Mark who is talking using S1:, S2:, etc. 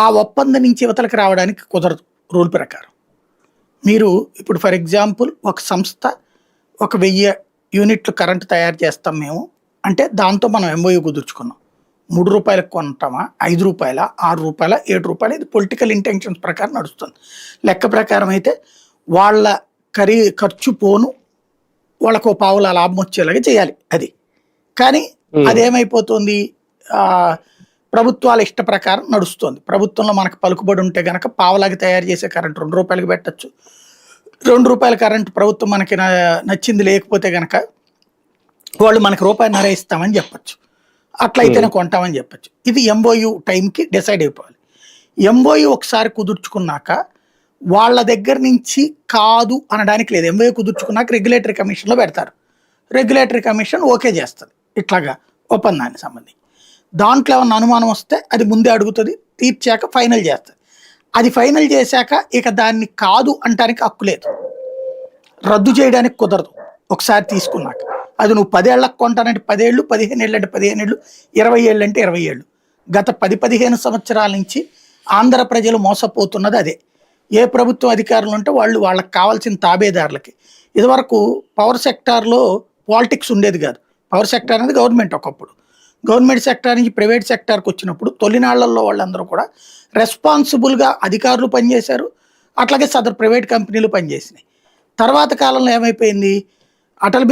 S1: ఆ ఒప్పందం నుంచి యువతలకు రావడానికి కుదరదు రూల్ ప్రకారం. మీరు ఇప్పుడు ఫర్ ఎగ్జాంపుల్ ఒక సంస్థ ఒక వెయ్యి యూనిట్లు కరెంట్ తయారు చేస్తాం మేము. అంటే దాంతో మనం ఎంఓయూ కుదుర్చుకున్నాం. మూడు రూపాయలకు కొంటామా? ఐదు రూపాయల? ఆరు రూపాయల? ఏడు రూపాయల? ఇది పొలిటికల్ ఇంటెన్షన్స్ ప్రకారం నడుస్తుంది. లెక్క ప్రకారం అయితే వాళ్ళ ఖరీ ఖర్చు పోను. వాళ్ళకు పావుల లాభం వచ్చేలాగా చేయాలి అది. కానీ. అదేమైపోతుంది? ప్రభుత్వాల ఇష్ట ప్రకారం నడుస్తుంది. ప్రభుత్వంలో మనకు పలుకుబడి ఉంటే గనక పావలాగా తయారు చేసే కరెంట్ రెండు రూపాయలకి పెట్టచ్చు. రెండు రూపాయల కరెంట్ ప్రభుత్వం మనకి నచ్చింది లేకపోతే గనక వాళ్ళు మనకి రూపాయి ఇస్తామని చెప్పచ్చు. అట్లయితేనే కొంటామని చెప్పచ్చు. ఇది ఎంఓయు టైంకి డిసైడ్ అయిపోవాలి. ఎంఓయు ఒకసారి కుదుర్చుకున్నాక వాళ్ళ దగ్గర నుంచి కాదు అనడానికి లేదు. ఎంఓయు కుదుర్చుకున్నాక రెగ్యులేటరీ కమిషన్లో పెడతారు. రెగ్యులేటరీ కమిషన్ ఓకే చేస్తుంది. ఇట్లాగా ఒప్పందానికి సంబంధించి. దాంట్లో ఏమన్నా అనుమానం వస్తే అది ముందే అడుగుతుంది తీర్చాక ఫైనల్ చేస్తుంది. అది ఫైనల్ చేశాక ఇక దాన్ని కాదు అంటానికి హక్కు లేదు. రద్దు చేయడానికి కుదరదు. ఒకసారి తీసుకున్నాక. అది నువ్వు పదేళ్ళకు కొంటానంటే పదేళ్ళు పదిహేను ఏళ్ళు అంటే పదిహేను ఏళ్ళు ఇరవై ఏళ్ళు అంటే ఇరవై ఏళ్ళు. గత పది పదిహేను సంవత్సరాల నుంచి ఆంధ్ర ప్రజలు మోసపోతున్నది అదే. ఏ ప్రభుత్వ అధికారులు ఉంటే వాళ్ళు వాళ్ళకి కావాల్సిన తాబేదారులకి. ఇదివరకు పవర్ సెక్టార్లో పాలిటిక్స్ ఉండేది కాదు. పవర్ సెక్టార్ అనేది గవర్నమెంట్ ఒకప్పుడు. గవర్నమెంట్ సెక్టార్ నుంచి ప్రైవేట్ సెక్టార్కి వచ్చినప్పుడు తొలినాళ్ళలో వాళ్ళందరూ కూడా రెస్పాన్సిబుల్గా అధికారులు పనిచేశారు. అట్లాగే సదరు ప్రైవేట్ కంపెనీలు పనిచేసినాయి. తర్వాత కాలంలో ఏమైపోయింది? అటల్ బిహారీ